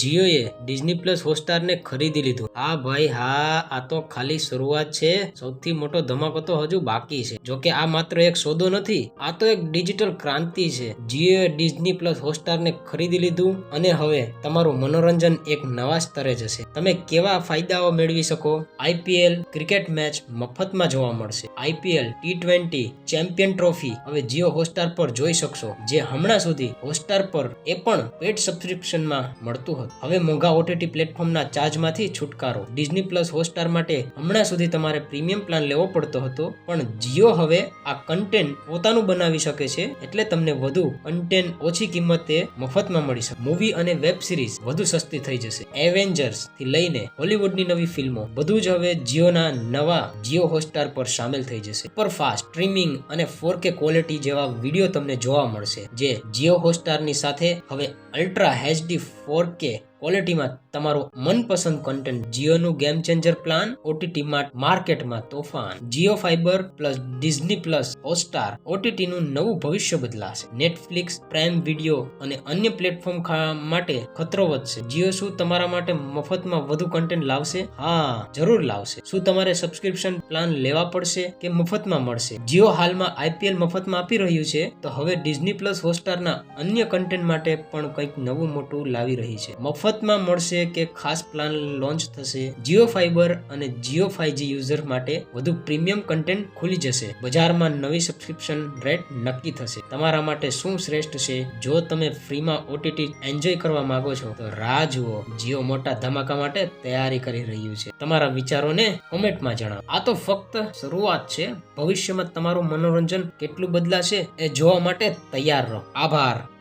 GOA Disney plus હોટસ્ટારને ખરીદી લીધું. હા ભાઈ, હા, આ તો ખાલી શરૂઆત છે. સૌથી મોટો ધમાકો તો હજુ બાકી છે. જો કે આ માત્ર એક સોદો નથી, આ તો એક ડિજિટલ ક્રાંતિ છે. જીઓએ ડિઝની પ્લસ હોટસ્ટારને ખરીદી લીધું અને હવે તમારું મનોરંજન એક નવા સ્તરે જશે. તમે કેવા ફાયદાઓ મેળવી શકો? આઈપીએલ ક્રિકેટ મેચ મફતમાં જોવા મળશે. IPL T twenty, champion trophy હવે જીઓ હોટસ્ટાર પર જોઈ શકશો. જે હમણાં સુધી હોટસ્ટાર પર એ પણ પેડ સબસ્ક્રિપ્શનમાં મળતું હતું. હવે મોંઘા ઓટીટી પ્લેટફોર્મના ચાર્જમાંથી છુટકારો. ડિઝની પ્લસ હોટસ્ટાર માટે હમણાં સુધી તમારે પ્રીમિયમ પ્લાન લેવો પડતો હતો, પણ જીઓ હવે આ કન્ટેન્ટ પોતાનું બનાવી શકે છે, એટલે તમને વધુ કન્ટેન્ટ ઓછી કિંમતે મફતમાં મળી શકે. મૂવી અને વેબ સિરીઝ વધુ સસ્તી થઈ જશે. એવેન્જર્સથી લઈને હોલીવુડની નવી ફિલ્મો બધું જ હવે જીઓના નવા જીઓ હોટસ્ટાર પર સામેલ થઈ જશે. સુપર ફાસ્ટ સ્ટ્રીમિંગ અને 4K ક્વોલિટી જેવા વીડિયો તમને જોવા મળશે, જે જીઓ હોટસ્ટારની સાથે હવે અલ્ટ્રા એચડી 4K ક્વોલિટીમાં તમારો મનપસંદ કન્ટેન્ટ જીઓનું ગેમ ચેન્જર પ્લાન ઓટીટી માર્કેટમાં તોફાન, Jio fibre plus Disney plus Hotstar ઓટીટીનું નવું ભવિષ્ય બદલાશે. નેટફ્લિક્સ પ્રાઇમ વીડિયો અને અન્ય પ્લેટફોર્મ માટે ખતરો વધશે. જીઓ શું તમારા માટે મફતમાં વધુ કન્ટેન્ટ લાવશે? હા, જરૂર લાવશે. શું તમારે સબસ્ક્રિપ્શન પ્લાન લેવા પડશે કે મફતમાં મળશે? જીઓ હાલમાં આઈપીએલ મફતમાં આપી રહ્યું છે, તો હવે ડિઝની પ્લસ હોટસ્ટારના અન્ય કન્ટેન્ટ માટે પણ કંઈક નવું મોટું લાવી રહી છે. મફતમાં મળશે કે ખાસ પ્લાન લોન્ચ થશે? જીઓ ફાઈબર અને જીઓ ફાઈવજી યુઝર માટે વધુ પ્રીમિયમ કન્ટેન્ટ ખુલી જશે. બજારમાં નવી સબસ્ક્રિપ્શન રેટ નક્કી થશે. તમારા માટે શું શ્રેષ્ઠ છે? જો તમે ફ્રીમાં ઓટીટી એન્જોય કરવા માંગો છો, તો રાહ જુઓ. જીઓ મોટા ધમાકા માટે તૈયારી કરી રહ્યું છે. તમારા વિચારોને કોમેન્ટમાં જણાવો. આ તો ફક્ત શરૂઆત છે. ભવિષ્યમાં તમારું મનોરંજન કેટલું બદલાશે એ જોવા માટે તૈયાર રહો. આભાર.